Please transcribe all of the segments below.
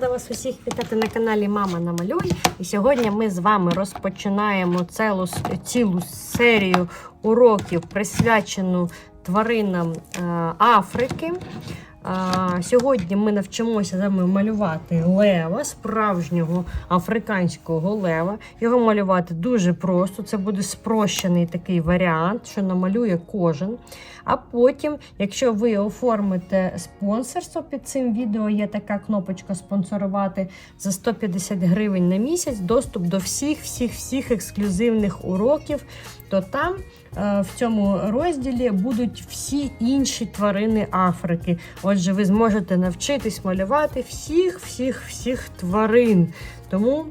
рада вас усіх вітати на каналі Мама Намалюй. І сьогодні ми з вами розпочинаємо цілу, цілу серію уроків, присвячену тваринам е, Африки. А, Сьогодні ми навчимося з вами малювати лева, справжнього африканського лева. Його малювати дуже просто. Це буде спрощений такий варіант, що намалює кожен. А потім, якщо ви оформите спонсорство під цим відео, є така кнопочка спонсорувати за 150 гривень на місяць, доступ до всіх, всіх, всіх ексклюзивних уроків, то там. е, В цьому розділі будуть всі інші тварини Африки. Отже, ви зможете навчитись малювати всіх, всіх, всіх тварин. Тому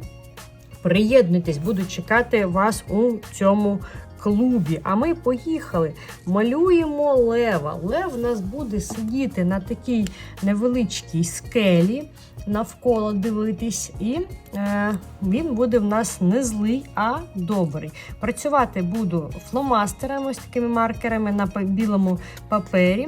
приєднуйтесь, буду чекати вас у цьому клубі. А ми поїхали. Малюємо лева. Лев у нас буде сидіти на такій невеличкій скелі. Навколо дивитись, і е, він буде в нас не злий, а добрий. Працювати буду фломастерами, ось такими маркерами на білому папері.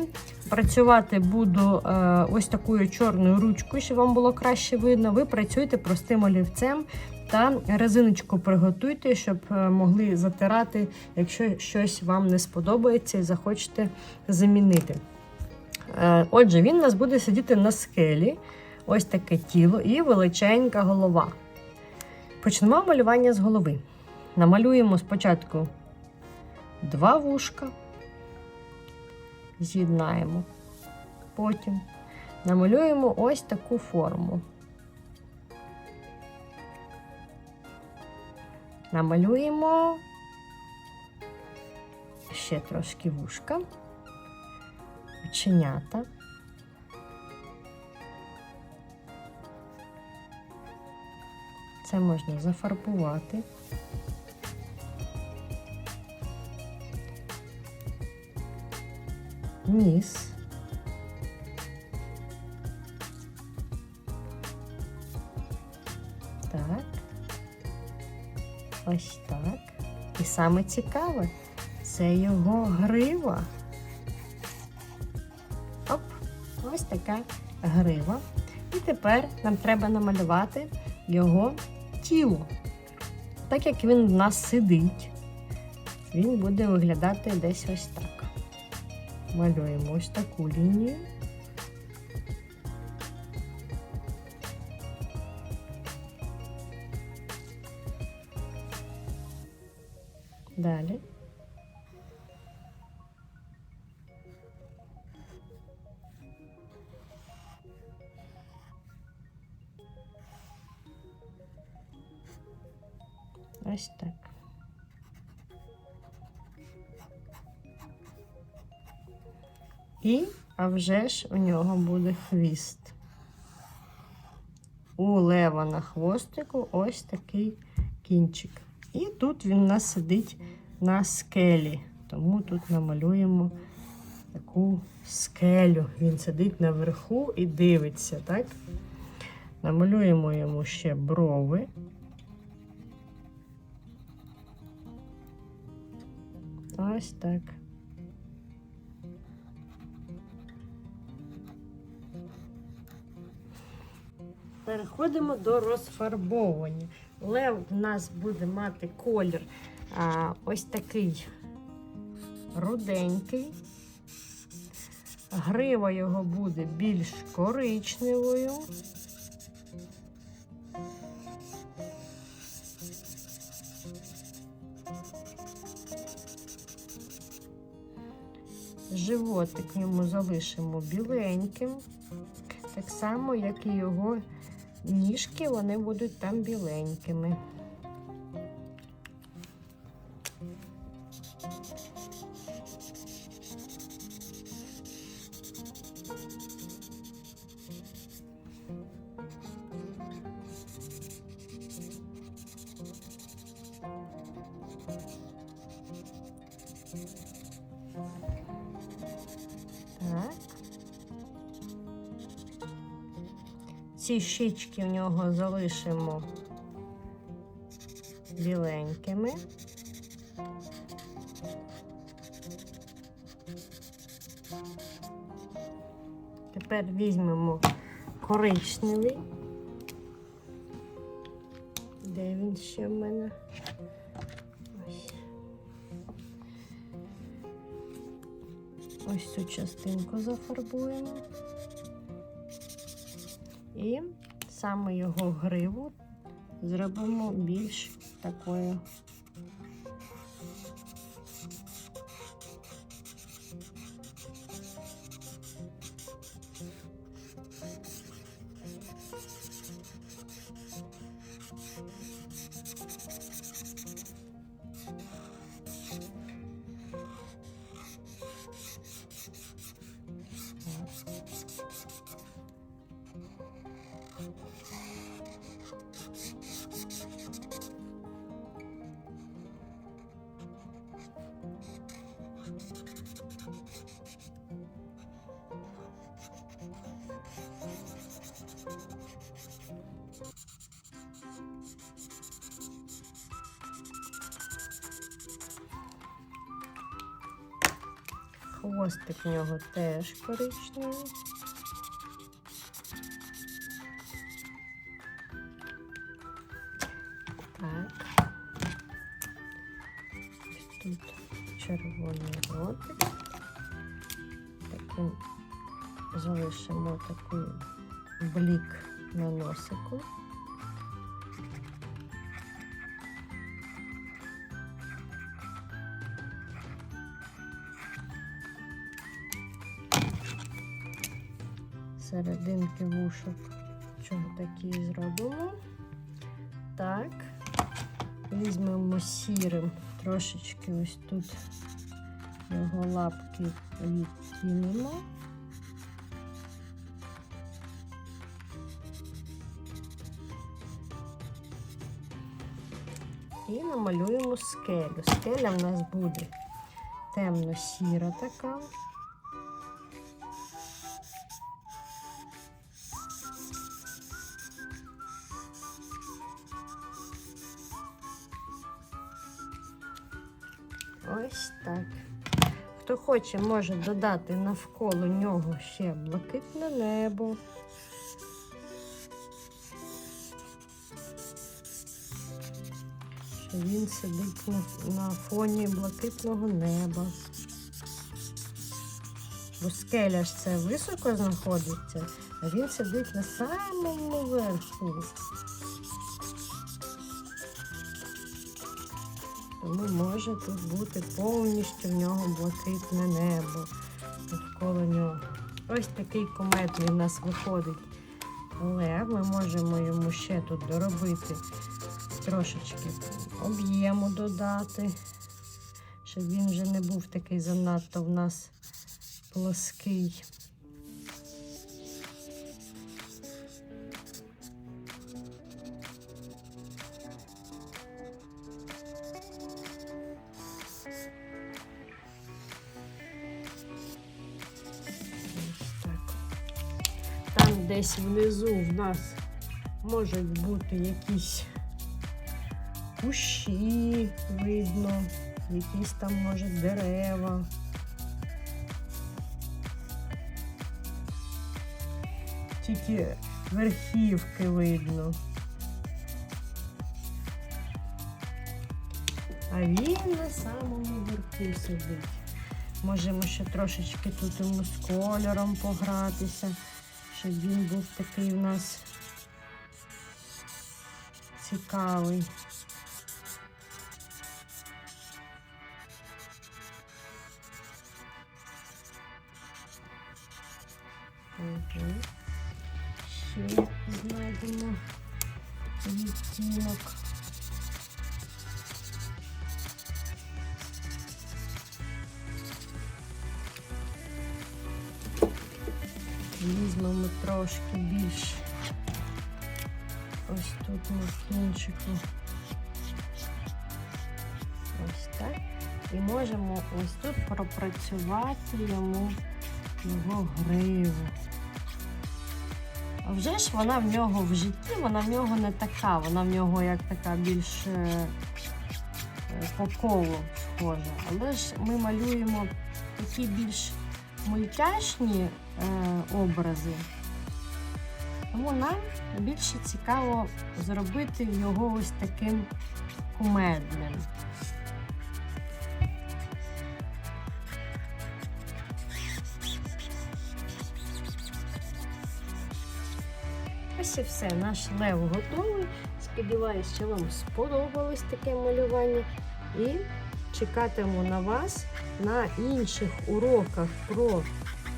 Працювати буду е, ось такою чорною ручкою, щоб вам було краще видно. Ви працюєте простим олівцем та резиночку приготуйте, щоб е, могли затирати, якщо щось вам не сподобається і захочете замінити. Е, Отже, він у нас буде сидіти на скелі, ось таке тіло і величенька голова. Почнемо малювання з голови. Намалюємо спочатку два вушка, з'єднаємо. Потім намалюємо ось таку форму. Намалюємо ще трошки вушка, оченята. Це можна зафарбувати. Ніс. Так. Ось так. І саме цікаве, це його грива. Оп, ось така грива. І тепер нам треба намалювати його тіло. Так як він в нас сидить, він буде виглядати десь ось так. Малюємо ось таку лінію. Далі. Ось так. І, а вже ж у нього буде хвіст. У лева на хвостику ось такий кінчик. І тут він у нас сидить на скелі. Тому тут намалюємо таку скелю. Він сидить наверху і дивиться, так? Намалюємо йому ще брови. Ось так. Переходимо до розфарбовування. Лев у нас буде мати колір ось такий руденький. Грива його буде більш коричневою. Животик йому залишимо біленьким, так само, як і його ніжки, вони будуть там біленькими. Ці щічки в нього залишимо біленькими. Тепер візьмемо коричневий. Де він ще в мене? Ось Ось цю частинку зафарбуємо. І саме його гриву зробимо більш такою Хвостик в нього теж коричневий. Так. Тут червоний ротик. Таким залишимо такий блік на носику. Серединки вушок чого такі зробимо. Так, візьмемо сірим, трошечки ось тут його лапки відтінемо. І намалюємо скелю. Скеля в нас буде темно-сіра така. Ось так. Хто хоче, може додати навколо нього ще блакитне небо. Він сидить на, на фоні блакитного неба. Бо скеля ж це високо знаходиться, а він сидить на самому верху. Тому може тут бути повністю в нього блакитне небо навколо нього. Ось такий кометний в нас виходить. Але ми можемо йому ще тут доробити трошечки об'єму додати, щоб він вже не був такий занадто в нас плоский. Десь внизу в нас можуть бути якісь кущі, видно, якісь там, може, дерева. Тільки верхівки видно. А він на самому верху сидить. Можемо ще трошечки тут йому з кольором погратися, щоб він був такий у нас цікавий. Угу. Ще знайдемо відтінок. Трошки більше. Ось тут на кінчику. Ось так. І можемо ось тут пропрацювати йому його гриву. А вже ж вона в нього в житті, вона в нього не така, вона в нього як така більш е, е, по колу схожа. Але ж ми малюємо такі більш мультяшні е, образи. Тому нам більше цікаво зробити його ось таким кумедним. Ось і все, наш лев готовий. Сподіваюсь, що вам сподобалось таке малювання. І чекатиму на вас на інших уроках про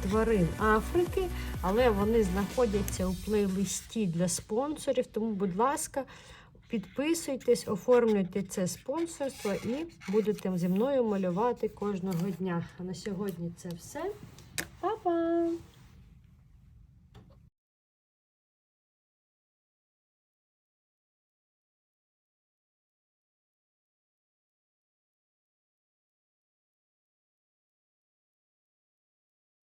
тварин Африки, але вони знаходяться у плейлисті для спонсорів. Тому, будь ласка, підписуйтесь, оформлюйте це спонсорство і будете зі мною малювати кожного дня. А на сьогодні це все.